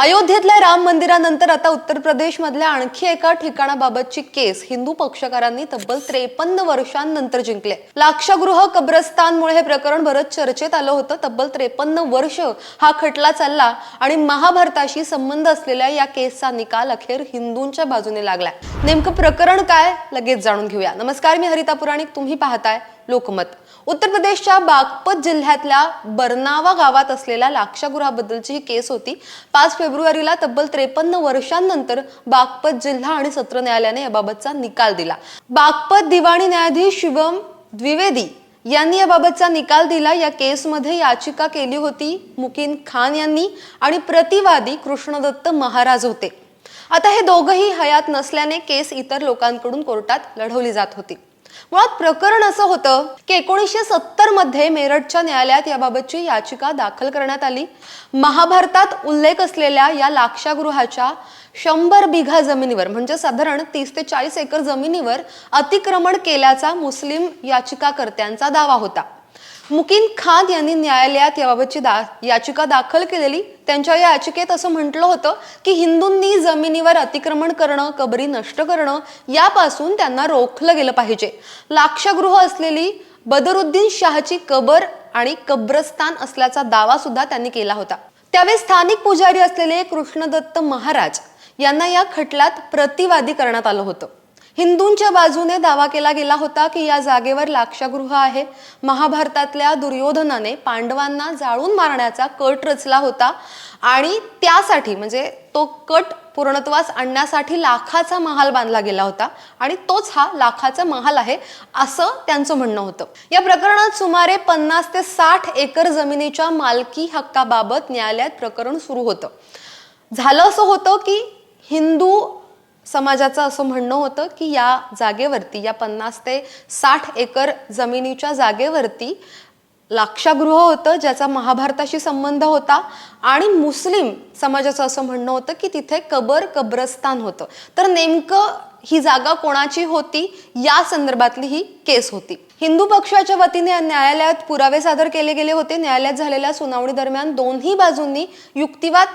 अयोध्येतल्या राम मंदिरानंतर आता उत्तर प्रदेशमधल्या आणखी एका ठिकाणाबाबतची केस हिंदू पक्षकारांनी तब्बल त्रेपन्न वर्षांनंतर जिंकले. लाक्षागृह कब्रस्तानमुळे हे प्रकरण बरंच चर्चेत आलं होतं. तब्बल त्रेपन्न वर्ष हा खटला चालला. आणि महाभारताशी संबंध असलेल्या या केसचा निकाल अखेर हिंदूंच्या बाजूने लागलाय. नेमकं प्रकरण काय लगेच जाणून घेऊया. नमस्कार मी हरिता पुराणिक. तुम्ही पाहताय लोकमत. उत्तर प्रदेशच्या बागपत जिल्ह्यातल्या बरनावा गावात असलेल्या लाक्षागृहाबद्दलची ही केस होती. पाच फेब्रुवारीला तब्बल त्रेपन्न वर्षांनंतर बागपत जिल्हा आणि सत्र न्यायालयाने याबाबतचा निकाल दिला. बागपत दिवाणी न्यायाधीश शिवम द्विवेदी यांनी याबाबतचा निकाल दिला. या केसमध्ये याचिका केली होती मुकीन खान यांनी आणि प्रतिवादी कृष्णदत्त महाराज होते. आता हे दोघंही हयात नसल्याने केस इतर लोकांकडून कोर्टात लढवली जात होती. मुळात प्रकरण असं होतं की एकोणीसशे सत्तरमध्ये मेरठच्या न्यायालयात याबाबतची याचिका दाखल करण्यात आली. महाभारतात उल्लेख असलेल्या या लाक्षागृहाच्या शंभर बिघा जमिनीवर म्हणजे साधारण तीस ते चाळीस एकर जमिनीवर अतिक्रमण केल्याचा मुस्लिम याचिकाकर्त्यांचा दावा होता. मुकीन खान यांनी न्यायालयात याबाबतची दा याचिका दाखल केलेली. त्यांच्या या याचिकेत असं म्हटलं होतं की हिंदूंनी जमिनीवर अतिक्रमण करणं कबरी नष्ट करणं यापासून त्यांना रोखलं गेलं पाहिजे. लाक्षगृह असलेली बदरुद्दीन शाहची कबर आणि कब्रस्तान असल्याचा दावा सुद्धा त्यांनी केला होता. त्यावेळी स्थानिक पुजारी असलेले कृष्णदत्त महाराज यांना या खटल्यात प्रतिवादी करण्यात आलं होतं. हिंदूंच्या बाजूने दावा केला गेला होता की या जागेवर लाक्षागृह आहे. महाभारतातल्या दुर्योधनाने पांडवांना जाळून मारण्याचा कट रचला होता. आणि त्यासाठी म्हणजे तो कट पूर्णत्वास आणण्यासाठी लाखाचा महाल बांधला गेला होता. आणि तोच हा लाखाचा महाल आहे असं त्यांचं म्हणणं होतं. या प्रकरणात सुमारे पन्नास ते साठ एकर जमिनीच्या मालकी हक्काबाबत न्यायालयात प्रकरण सुरू होतं. झालं असं होतं की हिंदू समाजाचं असं म्हणणं होतं की या जागेवरती या पन्नास ते साठ एकर जमिनीच्या जागेवरती लाक्षागृह होतं ज्याचा महाभारताशी संबंध होता. आणि मुस्लिम समाजाचं असं म्हणणं होतं की तिथे कबर कब्रस्तान होतं. तर नेमकं ही जागा कोणाची होती? या संदर्भातली ही केस होती. हिंदू पक्षाच्या वतीने न्यायालयात पुरावे सादर केले गेले होते. न्यायालयात झालेल्या सुनावणी दरम्यान दोन्ही बाजूंनी युक्तिवाद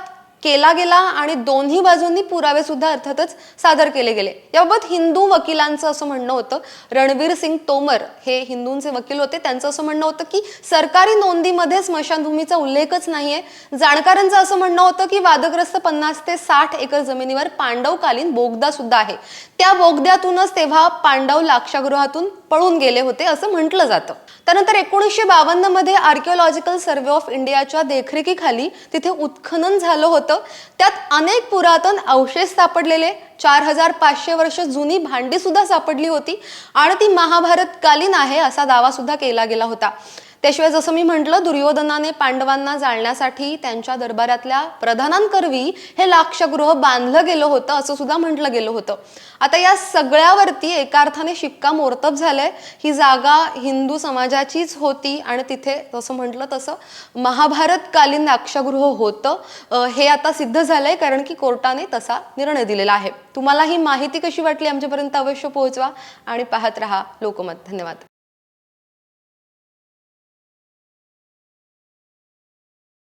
केला गेला आणि दोन्ही बाजूंनी पुरावे सुद्धा अर्थातच सादर केले गेले. याबाबत हिंदू वकिलांचं असं म्हणणं होतं. रणवीर सिंग तोमर हे हिंदूंचे वकील होते. त्यांचं असं म्हणणं होतं की सरकारी नोंदीमध्ये स्मशानभूमीचा उल्लेखच नाहीये. जाणकारांचं असं म्हणणं होतं की वादग्रस्त पन्नास ते साठ एकर जमिनीवर पांडवकालीन बोगदा सुद्धा आहे. त्या बोगद्यातूनच तेव्हा पांडव लाक्षागृहातून पळून गेले होते असं म्हटलं जातं. त्यानंतर एकोणीसशे बावन्नमध्ये आर्किओलॉजिकल सर्व्हे ऑफ इंडियाच्या देखरेखीखाली तिथे उत्खनन झालं होतं. त्यात अनेक पुरातन अवशेष सापडलेले चार हजार पाचशे वर्ष जुनी भांडी सुद्धा सापडली होती आणि ती महाभारतकालीन आहे असा दावा सुद्धा केला गेला होता. त्याशिवाय जसं मी म्हटलं दुर्योधनाने पांडवांना जाळण्यासाठी त्यांच्या दरबारातल्या प्रधानांकरवी हे लाक्षगृह बांधलं गेलं होतं असं सुद्धा म्हटलं गेलं होतं. आता या सगळ्यावरती एका अर्थाने शिक्कामोर्तब झालंय. ही जागा हिंदू समाजाचीच होती आणि तिथे जसं म्हटलं तसं महाभारतकालीन लाक्षगृह होतं. हे आता सिद्ध झालंय कारण की कोर्टाने तसा निर्णय दिलेला आहे. तुम्हाला ही माहिती कशी वाटली आमच्यापर्यंत अवश्य पोहोचवा आणि पाहत रहा लोकमत. धन्यवाद.